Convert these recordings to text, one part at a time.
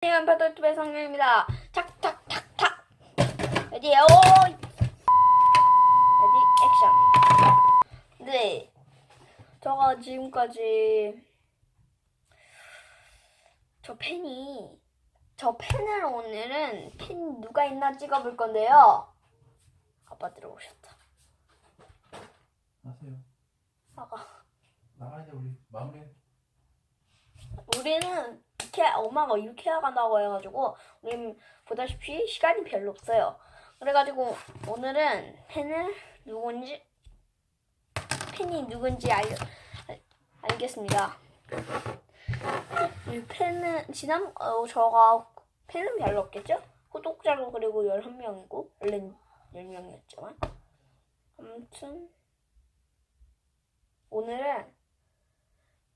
안녕하세요. 파도트의 성경입니다. 탁탁탁탁. 레디요. 레디 액션. 네. 제가 지금까지 저 펜이 저 펜을 오늘은 펜 누가 있나 찍어볼 건데요. 아빠 들어오셨다. 하세요. 아가. 나가야 돼 우리 마무리. 우리는 이케아 엄마가 이케아 간다고 해가지고 우리는 보다시피 시간이 별로 없어요. 그래가지고 오늘은 펜을 누군지 펜이 누군지 알 알겠습니다. 이 펜은 지난 어 저가 펜은 별로 없겠죠? 구독자도 그리고 11명이고 원래 10명이었지만 아무튼 오늘은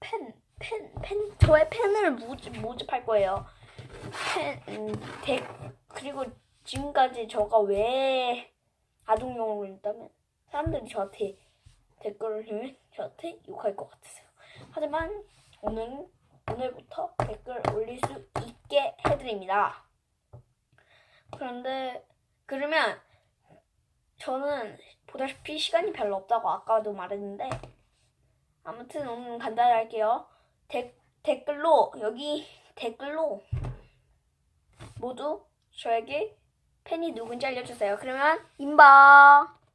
펜, 펜, 펜, 저의 펜을 모집, 모집할 거예요. 펜, 음, 덱, 그리고 지금까지 저가 왜 아동용어를 했다면 사람들이 저한테 댓글을 주면 저한테 욕할 것 같아서요. 하지만 오늘, 오늘부터 댓글 올릴 수 있게 해드립니다. 그런데, 그러면 저는 보다시피 시간이 별로 없다고 아까도 말했는데, 아무튼 오늘 간단히 할게요. 데, 댓글로 여기 댓글로 모두 저에게 팬이 누군지 알려주세요. 그러면 임바.